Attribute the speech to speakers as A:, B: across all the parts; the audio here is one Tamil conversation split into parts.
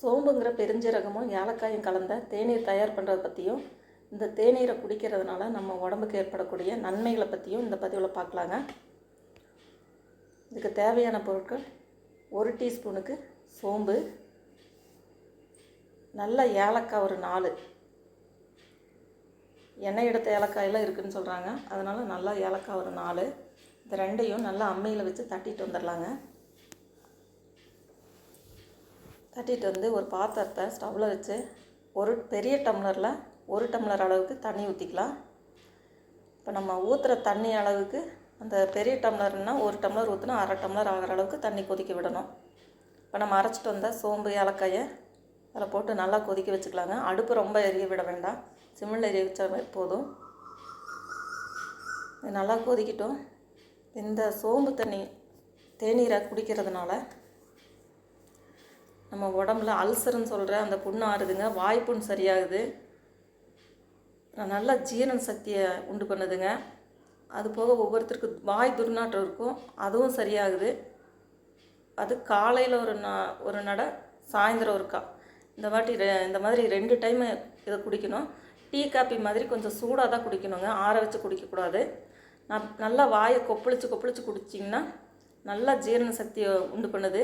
A: சோம்புங்கிற பெருஞ்சீரகமும் ஏலக்காயும் கலந்த தேநீர் தயார் பண்ணுறதை பற்றியும் இந்த தேநீரை குடிக்கிறதுனால நம்ம உடம்புக்கு ஏற்படக்கூடிய நன்மைகளை பற்றியும் இந்த பதிவில் பார்க்கலாங்க. இதுக்கு தேவையான பொருட்கள் ஒரு டீஸ்பூனுக்கு சோம்பு நல்ல ஏலக்காய் ஒரு நாலு. எண்ணெய் எடுத்த ஏலக்காயெல்லாம் இருக்குதுன்னு சொல்கிறாங்க அதனால் நல்லா ஏலக்காய் ஒரு நாலு. இந்த ரெண்டையும் நல்லா அம்மியில் வச்சு தட்டிட்டு வந்துடலாங்க. தட்டிட்டு வந்து ஒரு பாத்திரத்தை ஸ்டவ்வில் வச்சு ஒரு பெரிய டம்ளரில் ஒரு டம்ளர் அளவுக்கு தண்ணி ஊற்றிக்கலாம் இப்போ நம்ம ஊற்றுற தண்ணி அளவுக்கு அந்த பெரிய டம்ளர்னால் ஒரு டம்ளர் ஊற்றினா அரை டம்ளர் ஆகிற அளவுக்கு தண்ணி கொதிக்க விடணும். இப்போ நம்ம அரைச்சிட்டு வந்த சோம்பு ஏலக்காயை அதில் போட்டு நல்லா கொதிக்க வச்சுக்கலாங்க. அடுப்பு ரொம்ப எரிய விட வேண்டாம். சிம்மில் எரிய வச்சா போதும். நல்லா கொதிக்கட்டும். இந்த சோம்பு தண்ணி தேநீரை குடிக்கிறதுனால நம்ம உடம்புல அல்சர்னு சொல்கிற அந்த புண்ணு ஆறுதுங்க வாய்ப்புண் சரியாகுது. நல்ல ஜீரண சக்தியை உண்டு பண்ணுதுங்க. அது போக ஒவ்வொருத்தருக்கு வாய் துர்நாற்றம் இருக்கும் அதுவும் சரியாகுது. அது காலையில் ஒரு நா ஒரு நடை சாயந்தரம் ஒருக்கா. இந்த வாட்டி ரெ இந்த மாதிரி ரெண்டு டைமு இதை குடிக்கணும். டீ காப்பி மாதிரி கொஞ்சம் சூடாக தான் குடிக்கணுங்க ஆற வச்சு குடிக்கக்கூடாது. நான் நல்லா வாயை கொப்பளிச்சு கொப்பளிச்சு குடிச்சிங்கன்னா நல்லா ஜீரண சக்தியை உண்டு பண்ணுது.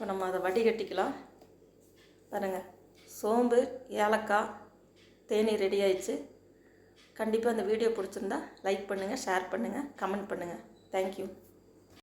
A: இப்போ நம்ம அதை வடிகட்டிக்கலாம். பாருங்கள் சோம்பு ஏலக்காய் தேனி ரெடி ஆயிடுச்சு. கண்டிப்பாக அந்த வீடியோ பிடிச்சிருந்தா லைக் பண்ணுங்கள் ஷேர் பண்ணுங்கள் கமெண்ட் பண்ணுங்கள் தேங்க்யூ